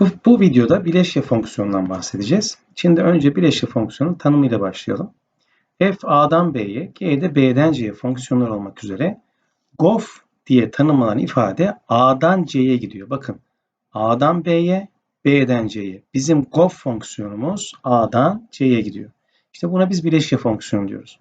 Bu, bu videoda bileşke fonksiyonundan bahsedeceğiz. Şimdi önce bileşke fonksiyonun tanımıyla başlayalım. f a'dan b'ye, g de b'den c'ye fonksiyonlar olmak üzere gof diye tanımlanan ifade a'dan c'ye gidiyor. Bakın a'dan b'ye, b'den c'ye. Bizim gof fonksiyonumuz a'dan c'ye gidiyor. İşte buna biz bileşke fonksiyonu diyoruz.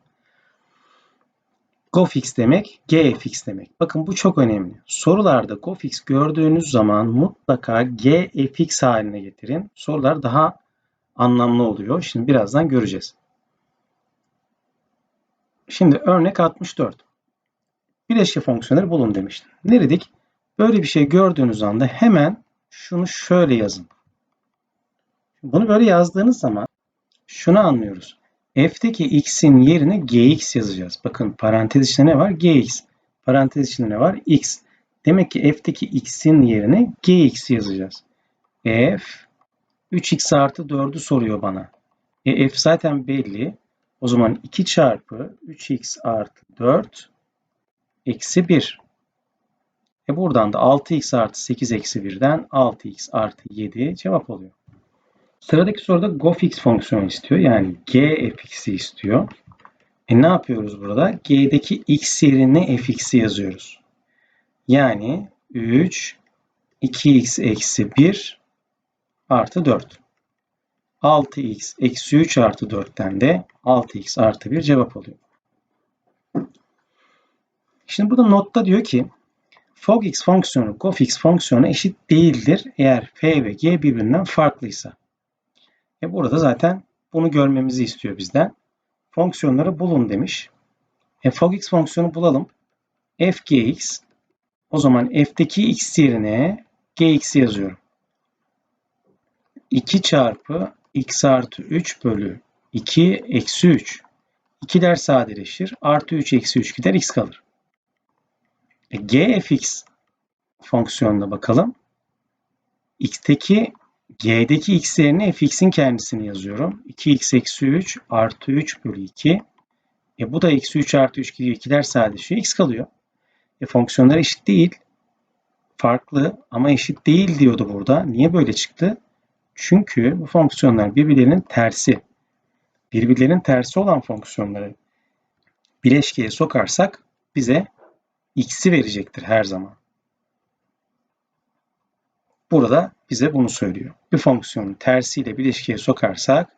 GoFix demek GFX demek. Bakın bu çok önemli. Sorularda GoFix gördüğünüz zaman mutlaka GFX haline getirin. Sorular daha anlamlı oluyor. Şimdi birazdan göreceğiz. Şimdi örnek 64. Bileşke fonksiyonları bulun demiştim. Ne dedik? Böyle bir şey gördüğünüz anda hemen şunu şöyle yazın. Bunu böyle yazdığınız zaman şunu anlıyoruz f'teki x'in yerine gx yazacağız. Bakın parantez içinde ne var? gx. Parantez içinde ne var? x. Demek ki f'teki x'in yerine gx yazacağız. f 3x artı 4'ü soruyor bana. E, f zaten belli. O zaman 2 çarpı 3x artı 4 eksi 1. E buradan da 6x artı 8 eksi 1'den 6x artı 7 cevap oluyor. Sıradaki soruda gofx fonksiyonu istiyor. Yani g fx'i istiyor. E ne yapıyoruz burada? g'deki x yerine fx'i yazıyoruz. Yani 3 2x eksi 1 artı 4. 6x eksi 3 artı 4'ten de 6x artı 1 cevap oluyor. Şimdi burada notta diyor ki fogx fonksiyonu gofx fonksiyonu eşit değildir eğer f ve g birbirinden farklıysa. E burada zaten bunu görmemizi istiyor bizden. Fonksiyonları bulun demiş. E fogx fonksiyonu bulalım. fgx o zaman f'teki x yerine gx yazıyorum. 2 çarpı x artı 3 bölü 2 eksi 3. 2'ler sadeleşir. Artı 3 eksi 3 gider x kalır. E, gfx fonksiyonuna bakalım. x'teki G'deki x yerine fx'in kendisini yazıyorum. 2x eksi 3 artı 3 bölü 2. E bu da eksi 3 artı 3 gidiyor. 2'ler sadeleşiyor. x kalıyor. E fonksiyonlar eşit değil. Farklı ama eşit değil diyordu burada. Niye böyle çıktı? Çünkü bu fonksiyonlar birbirlerinin tersi. Birbirlerinin tersi olan fonksiyonları bileşkeye sokarsak bize x'i verecektir her zaman. Burada bize bunu söylüyor. Bir fonksiyonu tersiyle bir ilişkiye sokarsak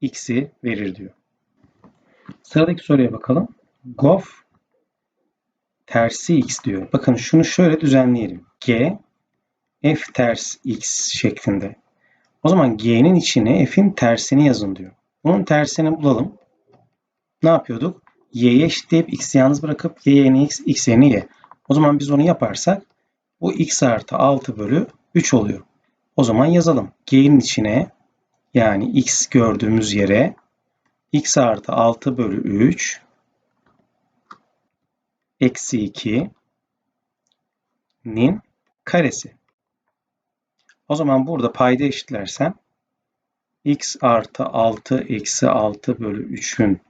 x'i verir diyor. Sıradaki soruya bakalım. Gof tersi x diyor. Bakın şunu şöyle düzenleyelim. g f ters x şeklinde. O zaman g'nin içine f'in tersini yazın diyor. Bunun tersini bulalım. Ne yapıyorduk? y'ye eşitleyip x'i yalnız bırakıp y x, x yerine y. O zaman biz onu yaparsak bu x artı 6 bölü 3 oluyor. O zaman yazalım. G'nin içine yani x gördüğümüz yere x artı 6 bölü 3 eksi 2'nin karesi. O zaman burada payda eşitlersem x artı 6 eksi 6 bölü 3'ün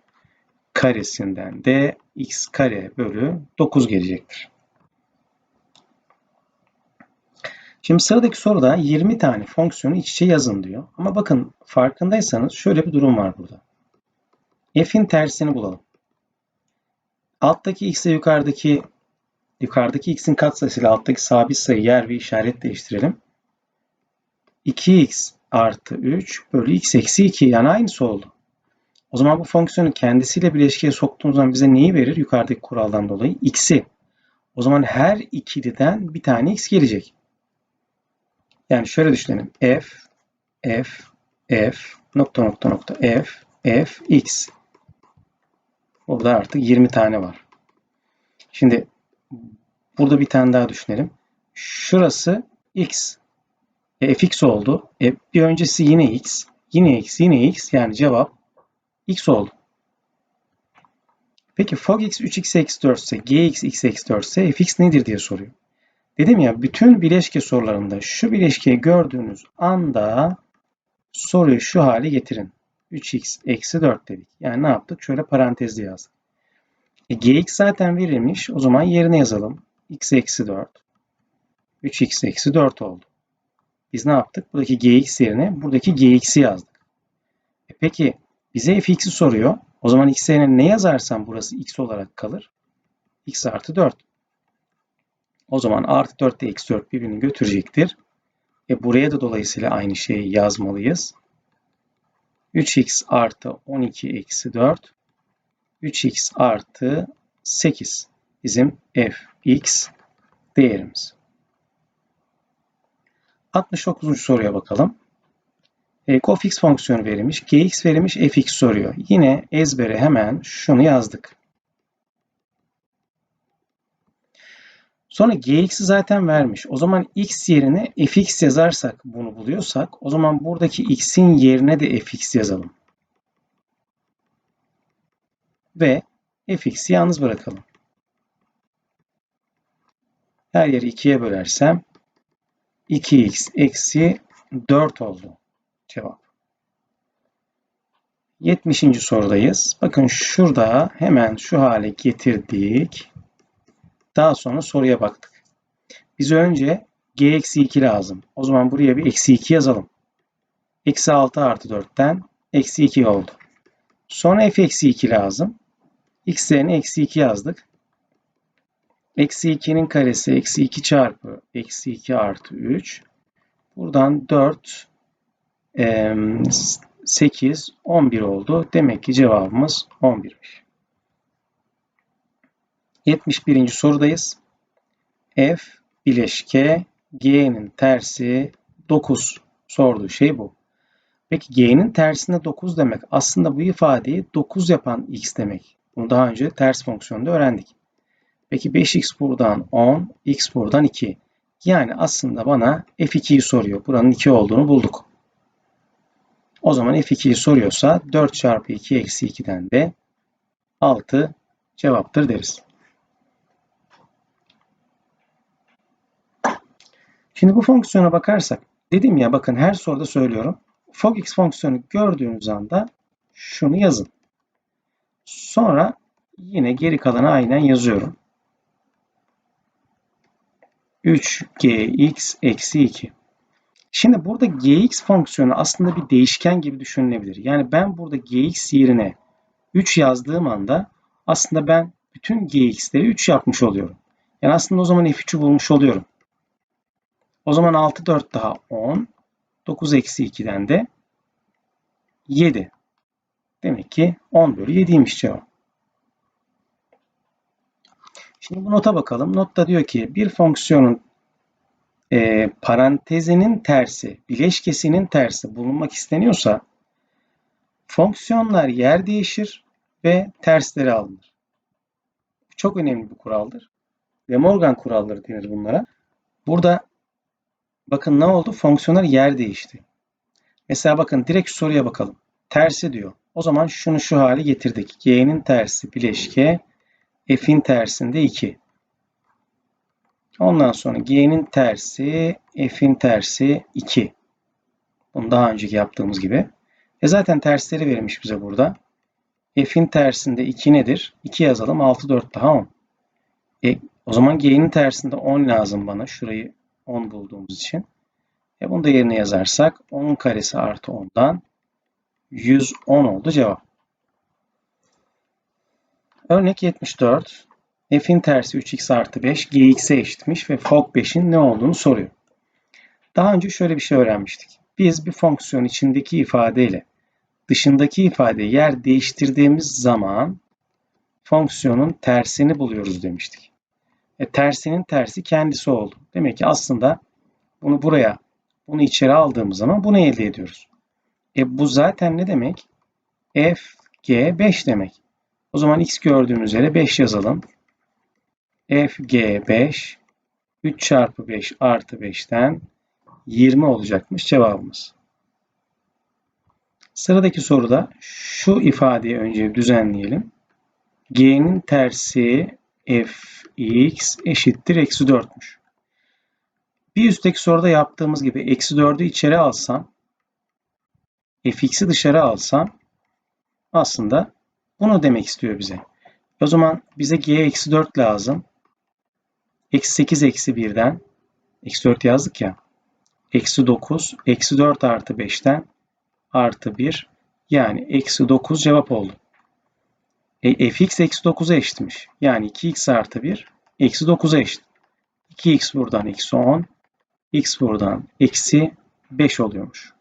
karesinden de x kare bölü 9 gelecektir. Şimdi sıradaki soruda 20 tane fonksiyonu iç içe yazın diyor. Ama bakın farkındaysanız şöyle bir durum var burada. F'in tersini bulalım. Alttaki x ile yukarıdaki yukarıdaki x'in katsayısıyla alttaki sabit sayı yer ve işaret değiştirelim. 2x artı 3 bölü x eksi 2 yani aynısı oldu. O zaman bu fonksiyonu kendisiyle bileşkeye soktuğumuz zaman bize neyi verir? Yukarıdaki kuraldan dolayı x'i. O zaman her ikiliden bir tane x gelecek. Yani şöyle düşünelim. f, f, f, nokta nokta nokta f, f, x. Burada artık 20 tane var. Şimdi burada bir tane daha düşünelim. Şurası x. E, fx oldu. E, bir öncesi yine x. Yine x, yine x. Yani cevap x oldu. Peki fog x 3x eksi 4 ise gx x eksi 4 ise fx nedir diye soruyor. Dedim ya bütün bileşke sorularında şu bileşkeyi gördüğünüz anda soruyu şu hale getirin. 3x eksi 4 dedik. Yani ne yaptık? Şöyle parantezli yazdık. E, gx zaten verilmiş. O zaman yerine yazalım. x eksi 4. 3x eksi 4 oldu. biz ne yaptık? Buradaki gx yerine buradaki gx'i yazdık. E peki bize fx'i soruyor. O zaman x yerine ne yazarsam burası x olarak kalır. x artı 4. O zaman artı 4 ile eksi 4 birbirini götürecektir. E buraya da dolayısıyla aynı şeyi yazmalıyız. 3x artı 12 eksi 4 3x artı 8 bizim fx değerimiz. 69. soruya bakalım. E, cofx fonksiyonu verilmiş, gx verilmiş, fx soruyor. Yine ezbere hemen şunu yazdık. Sonra gx'i zaten vermiş. O zaman x yerine fx yazarsak bunu buluyorsak o zaman buradaki x'in yerine de fx yazalım. Ve fx'i yalnız bırakalım. Her yeri 2'ye bölersem 2x eksi 4 oldu cevap. 70. sorudayız. Bakın şurada hemen şu hale getirdik. Daha sonra soruya baktık. Bize önce g eksi 2 lazım. O zaman buraya bir eksi 2 yazalım. Eksi 6 artı 4'ten eksi 2 oldu. Sonra f eksi 2 lazım. x yerine eksi 2 yazdık. Eksi 2'nin karesi eksi 2 çarpı eksi 2 artı 3. Buradan 4, 8, 11 oldu. Demek ki cevabımız 11'miş. 71. sorudayız. F bileşke G'nin tersi 9 sorduğu şey bu. Peki G'nin tersinde 9 demek aslında bu ifadeyi 9 yapan X demek. Bunu daha önce ters fonksiyonda öğrendik. Peki 5x buradan 10, x buradan 2. Yani aslında bana f2'yi soruyor. Buranın 2 olduğunu bulduk. O zaman f2'yi soruyorsa 4 çarpı 2 eksi 2'den de 6 cevaptır deriz. Şimdi bu fonksiyona bakarsak dedim ya bakın her soruda söylüyorum. Fogx fonksiyonu gördüğünüz anda şunu yazın. Sonra yine geri kalanı aynen yazıyorum. 3gx eksi 2. Şimdi burada gx fonksiyonu aslında bir değişken gibi düşünülebilir. Yani ben burada gx yerine 3 yazdığım anda aslında ben bütün gx'leri 3 yapmış oluyorum. Yani aslında o zaman f3'ü bulmuş oluyorum. O zaman 6 4 daha 10. 9 eksi 2'den de 7. Demek ki 10 bölü 7'ymiş cevap. Şimdi bu nota bakalım. Notta diyor ki bir fonksiyonun e, parantezinin tersi, bileşkesinin tersi bulunmak isteniyorsa fonksiyonlar yer değişir ve tersleri alınır. Çok önemli bir kuraldır. De Morgan kuralları denir bunlara. Burada bakın ne oldu? Fonksiyonlar yer değişti. Mesela bakın direkt soruya bakalım. Tersi diyor. O zaman şunu şu hale getirdik. G'nin tersi bileşke f'in tersinde 2. Ondan sonra g'nin tersi f'in tersi 2. Bunu daha önceki yaptığımız gibi. E zaten tersleri verilmiş bize burada. F'in tersinde 2 nedir? 2 yazalım. 6, 4 daha 10. E, o zaman g'nin tersinde 10 lazım bana. Şurayı 10 bulduğumuz için. E bunu da yerine yazarsak 10 karesi artı 10'dan 110 oldu cevap. Örnek 74. F'in tersi 3x artı 5 gx'e eşitmiş ve fog 5'in ne olduğunu soruyor. Daha önce şöyle bir şey öğrenmiştik. Biz bir fonksiyon içindeki ifadeyle dışındaki ifade yer değiştirdiğimiz zaman fonksiyonun tersini buluyoruz demiştik. E, tersinin tersi kendisi oldu. Demek ki aslında bunu buraya, bunu içeri aldığımız zaman bunu elde ediyoruz. E bu zaten ne demek? f g 5 demek. O zaman x gördüğümüz yere 5 yazalım. fg5 3 çarpı 5 artı 5'ten 20 olacakmış cevabımız. Sıradaki soruda şu ifadeyi önce düzenleyelim. g'nin tersi fx eşittir eksi 4'müş. Bir üstteki soruda yaptığımız gibi eksi 4'ü içeri alsam fx'i dışarı alsam aslında bunu demek istiyor bize. O zaman bize g eksi 4 lazım. Eksi 8 eksi 1'den eksi 4 yazdık ya. eksi 9, eksi 4 artı 5'ten artı 1 yani eksi 9 cevap oldu. E, fx eksi 9'a eşitmiş. Yani 2x artı 1 eksi 9'a eşit. 2x buradan eksi 10, x buradan eksi 5 oluyormuş.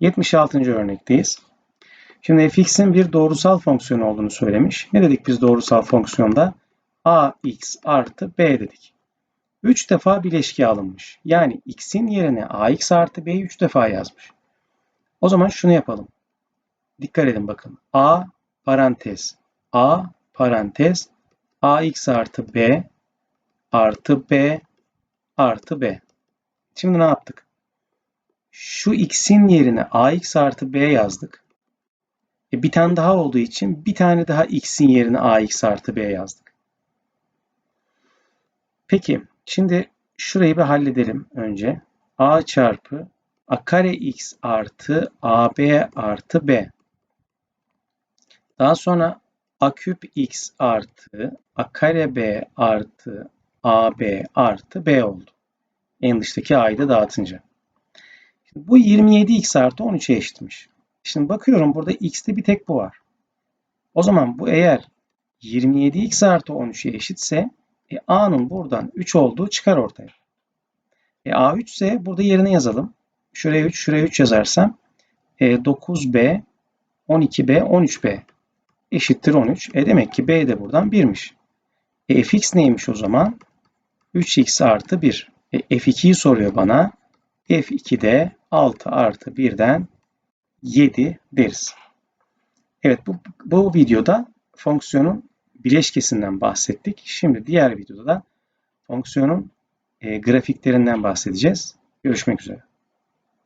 76. örnekteyiz. Şimdi fx'in bir doğrusal fonksiyon olduğunu söylemiş. Ne dedik biz doğrusal fonksiyonda? ax artı b dedik. 3 defa bileşki alınmış. Yani x'in yerine ax artı b'yi 3 defa yazmış. O zaman şunu yapalım. Dikkat edin bakın. a parantez a parantez ax artı b artı b artı b. Şimdi ne yaptık? Şu x'in yerine ax artı b yazdık. E bir tane daha olduğu için bir tane daha x'in yerine ax artı b yazdık. Peki şimdi şurayı bir halledelim önce. a çarpı a kare x artı ab artı b. Daha sonra a küp x artı a kare b artı ab artı b oldu. En dıştaki a'yı da dağıtınca. Şimdi bu 27x artı 13'e eşitmiş. Şimdi bakıyorum burada x'te bir tek bu var. O zaman bu eğer 27x artı 13'e eşitse e, a'nın buradan 3 olduğu çıkar ortaya. E, a 3 ise burada yerine yazalım. Şuraya 3, şuraya 3 yazarsam e, 9b, 12b, 13b eşittir 13. E demek ki b de buradan 1'miş. E, fx neymiş o zaman? 3x artı 1. E, f2'yi soruyor bana. f2'de 6 artı 1'den 7 deriz. Evet bu, bu videoda fonksiyonun bileşkesinden bahsettik. Şimdi diğer videoda da fonksiyonun e, grafiklerinden bahsedeceğiz. Görüşmek üzere.